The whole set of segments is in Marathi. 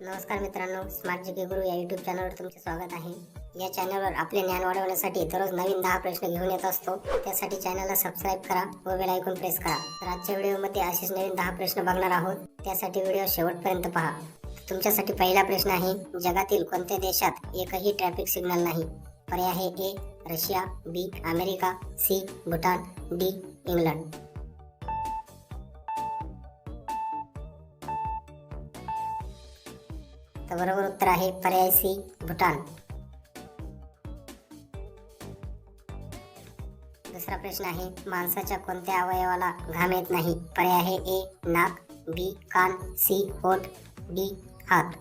नमस्कार मित्रांनो स्मार्ट जी गुरु या युट्यूब चॅनलवर तुमचे स्वागत आहे. या चॅनलवर आपले ज्ञान वाढवण्यासाठी दररोज नवीन दहा प्रश्न घेऊन येत असतो. त्यासाठी चॅनलला सबस्क्राईब करा व बेल ऐकून प्रेस करा. तर आजच्या व्हिडिओमध्ये असेच नवीन दहा प्रश्न बघणार आहोत. त्यासाठी व्हिडिओ शेवटपर्यंत पहा. तुमच्यासाठी पहिला प्रश्न आहे जगातील कोणत्या देशात एकही ट्रॅफिक सिग्नल नाही? पर्याय आहे A Russia B America C Bhutan D England. तर बरोबर उत्तर आहे पर्याय सी भूटान. दुसरा प्रश्न आहे माणसाच्या कोणत्या अवयवाला घाम येत नाही? पर्याय आहे ए नाक बी कान सी होठ डी हात.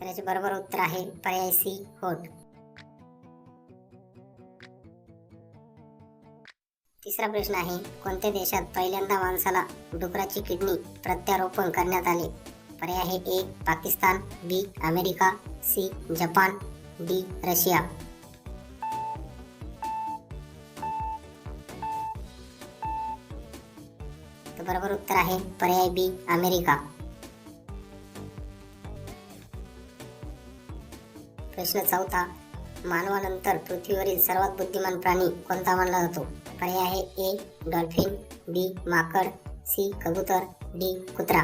तर याचे बरोबर उत्तर आहे पर्याय सी होठ. तिसरा प्रश्न आहे कोणत्या देशात पहिल्यांदा माणसाला डुकराची किडनी प्रत्यारोपण करण्यात आले? पर्याय आहे A Pakistan B America C Japan D Russia. तर बरोबर उत्तर आहे पर्याय बी अमेरिका. प्रश्न चौथा मानवानंतर पृथ्वीवरील सर्वात बुद्धिमान प्राणी कोणता मानला जातो? पर्याय आहे ए डॉल्फिन बी माकड सी कबूतर डी कुत्रा.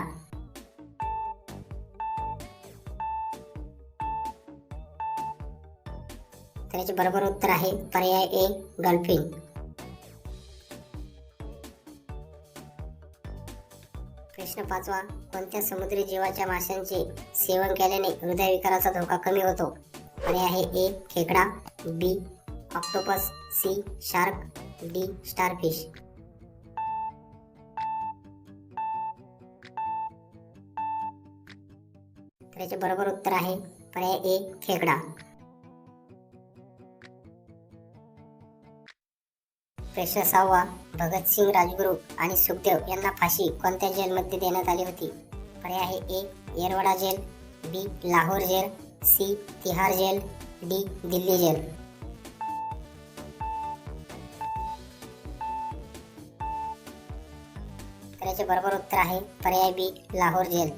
तर याचे बरोबर उत्तर आहे पर्याय ए डॉल्फिन. प्रश्न पाचवा कोणत्या समुद्री जीवाच्या माशांचे सेवन केल्याने हृदयविकाराचा धोका कमी होतो? पर्याय आहे ए खेकडा B octopus C shark D starfish. तर याचे बरोबर उत्तर आहे पर्याय ए खेकडा. प्रश्न सहावा भगतसिंग राजगुरू आणि सुखदेव यांना फाशी कोणत्या जेलमध्ये देण्यात आली होती? पर्याय आहे A Yerwada jail B Lahore jail C Tihar jail D Delhi jail. त्याचे बरोबर उत्तर आहे पर्याय बी लाहोर जेल.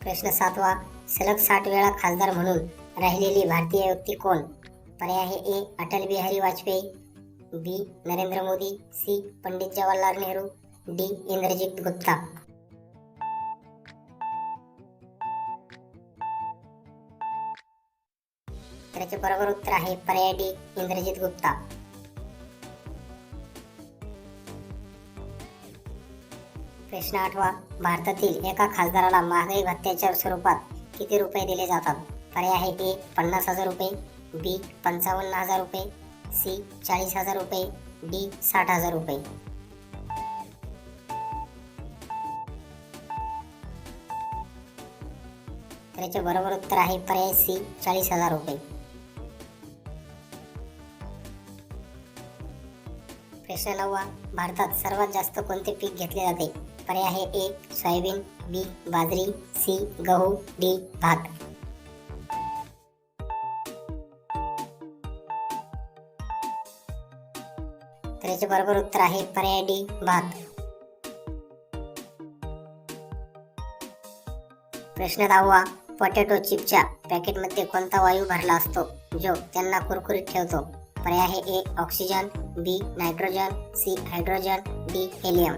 प्रश्न सातवा सलग साठ वेळा खासदार म्हणून राहिलेली भारतीय व्यक्ती कोण? पर्याय आहे A Atal Bihari Vajpayee B Narendra Modi C Pandit Jawaharlal Nehru D Indrajit Gupta. त्याचे बरोबर उत्तर आहे पर्याय डी इंद्रजित गुप्ता. प्रश्न आठवा भारतातील एका खासदाराला महागाई भत्त्याच्या स्वरूपात किती रुपये दिले जातात? पर्याय आहे ए पन्नास हजार रुपये बी पंचावन्न हजार रुपये सी चाळीस हजार रुपये डी साठ हजार रुपये. त्याचे बरोबर उत्तर आहे पर्याय सी चाळीस हजार रुपये. प्रश्न नववा भारतात सर्वात जास्त कोणते पीक घेतले जाते? पर्याय आहे ए सोयाबीन बी बाजरी सी गहू डी भात. तर याचे बरोबर उत्तर आहे पर्याय डी भात. प्रश्न दहावा पोटॅटो चिपच्या पॅकेटमध्ये कोणता वायू भरला असतो? जो त्यांना कुरकुरीत ठेवतो. पर्याय आहे A oxygen B nitrogen C hydrogen D helium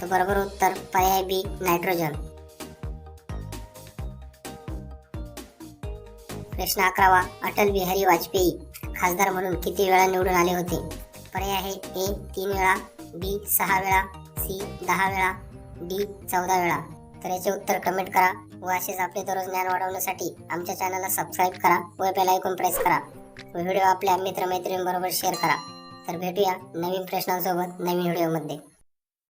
तर बरोबर उत्तर पर्याय बी नायट्रोजन प्रश्न अकरावा अटल बिहारी वाजपेयी खासदार म्हणून किती वेळा निवडून आले होते? पर्याय आहे ए तीन वेळा बी सहा वेळा सी दहा वेळा डी चौदा वेळा. तर याचे उत्तर कमेंट करा. व असेच आपले दररोज ज्ञान वाढवण्यासाठी आमच्या चॅनलला सबस्क्राईब करा व बेल ऐकून प्रेस करा. व व्हिडिओ आपल्या मित्रमैत्रिणींबरोबर शेअर करा. तर भेटूया नवीन प्रश्नांसोबत नवीन व्हिडिओमध्ये